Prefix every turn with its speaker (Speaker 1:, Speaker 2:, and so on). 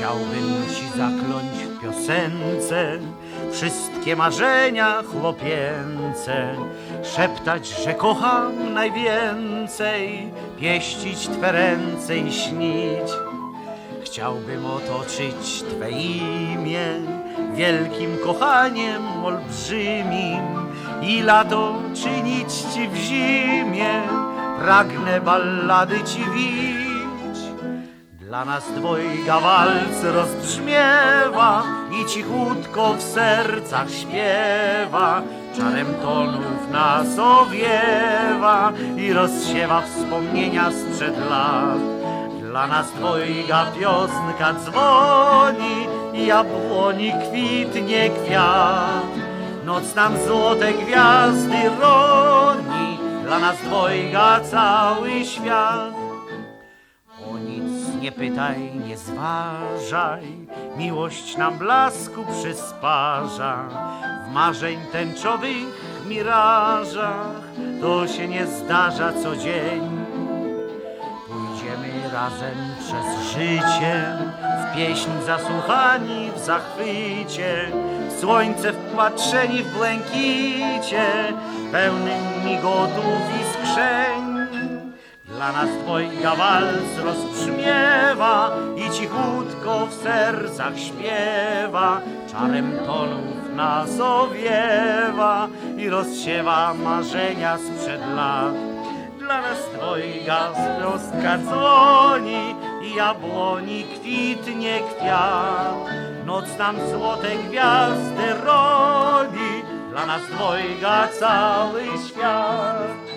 Speaker 1: Chciałbym ci zakląć w piosence wszystkie marzenia chłopięce, szeptać, że kocham najwięcej, pieścić twe ręce i śnić. Chciałbym otoczyć Twe imię wielkim kochaniem olbrzymim i lato czynić Ci w zimie, pragnę ballady Ci wić. Dla nas dwojga walc rozbrzmiewa i cichutko w sercach śpiewa, czarem tonów nas owiewa i rozsiewa wspomnienia sprzed lat. Dla nas dwojga piosenka dzwoni i jabłoni kwitnie kwiat. Noc nam złote gwiazdy roni, dla nas dwojga cały świat. Nie pytaj, nie zważaj, miłość nam blasku przysparza. W marzeń tęczowych mirażach to się nie zdarza co dzień. Pójdziemy razem przez życie, w pieśń zasłuchani w zachwycie, w słońce wpatrzeni w błękicie, pełnym migotów i skrzeń. Dla nas dwojga wals rozbrzmiewa i cichutko w sercach śpiewa, czarem tonów nas owiewa i rozsiewa marzenia sprzed lat. Dla nas dwojga piosenka dzwoni i jabłoni kwitnie kwiat. Noc nam złote gwiazdy roni, dla nas dwojga cały świat.